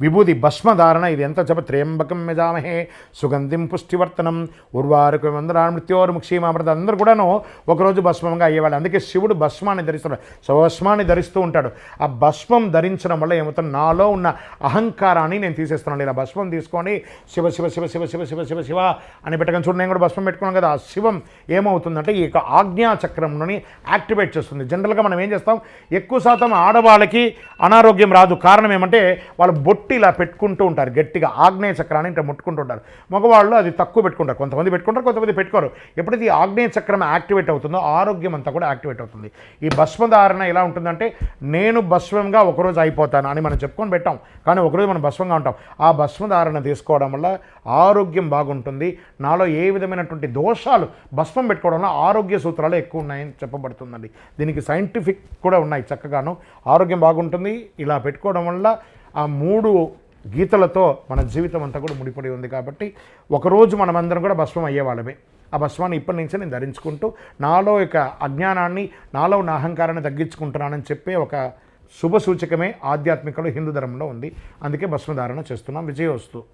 విభూది భస్మధారణ ఇది ఎంత జప త్ర్యంబకం మెజామహే సుగంధిం పుష్టివర్తనం ఉర్వారుక వందనాలు మృత్యోరు ముక్షీమామృత అందరూ కూడాను ఒకరోజు భస్మంగా అయ్యేవాళ్ళు. అందుకే శివుడు భస్మాన్ని ధరిస్తున్నాడు. స్వభస్మాన్ని ధరిస్తూ ఉంటాడు. ఆ భస్మం ధరించడం వల్ల ఏమవుతుంది? నాలో ఉన్న అహంకారాన్ని నేను తీసేస్తున్నాను. ఇలా భస్మం తీసుకొని శివ శివ శివ శివ శివ శివ శివ శివ అని పెట్టగానే చూడండి నేను కూడా భస్మం పెట్టుకున్నాను కదా. ఆ శివం ఏమవుతుందంటే ఈ యొక్క ఆజ్ఞా చక్రంలోని యాక్టివేట్ చేస్తుంది. జనరల్గా మనం ఏం చేస్తాం? ఎక్కువ శాతం ఆడవాళ్ళకి అనారోగ్యం రాదు. కారణం ఏమంటే వాళ్ళు బొట్టు ఇలా పెట్టుకుంటూ ఉంటారు గట్టిగా ఆగ్నేయ చక్రాన్ని ఇంత ముట్టుకుంటూ ఉంటారు. మగవాళ్ళు అది తక్కువ పెట్టుకుంటారు. కొంతమంది పెట్టుకుంటారు కొంతమంది పెట్టుకోరు. ఎప్పుడైతే ఈ ఆగ్నేయ చక్రం యాక్టివేట్ అవుతుందో ఆరోగ్యం అంతా కూడా యాక్టివేట్ అవుతుంది. ఈ భస్మధారణ ఎలా ఉంటుందంటే నేను భస్వంగా ఒకరోజు అయిపోతాను అని మనం చెప్పుకొని పెట్టాం. కానీ ఒకరోజు మనం భస్వంగా ఉంటాం. ఆ భస్మధారణ తీసుకోవడం వల్ల ఆరోగ్యం బాగుంటుంది. నాలో ఏ విధమైనటువంటి దోషాలు భస్మం పెట్టుకోవడంలో ఆరోగ్య సూత్రాలు ఎక్కువ ఉన్నాయని చెప్పబడుతుందండి. దీనికి సైంటిఫిక్ కూడా ఉన్నాయి చక్కగాను. ఆరోగ్యం బాగుంటుంది. ఇలా పెట్టుకోవడం వల్ల ఆ మూడు గీతలతో మన జీవితం అంతా కూడా ముడిపడి ఉంది కాబట్టి ఒకరోజు మనమందరం కూడా భస్మం అయ్యేవాళ్ళమే. ఆ భస్మాన్ని ఇప్పటి నుంచే నేను ధరించుకుంటూ నాలో యొక్క అజ్ఞానాన్ని నాలో ఉన్న అహంకారాన్ని తగ్గించుకుంటున్నానని చెప్పే ఒక శుభ సూచకమే ఆధ్యాత్మికలో హిందూ ధర్మంలో ఉంది. అందుకే భస్మధారణ చేస్తున్నాం. విజయోస్తు.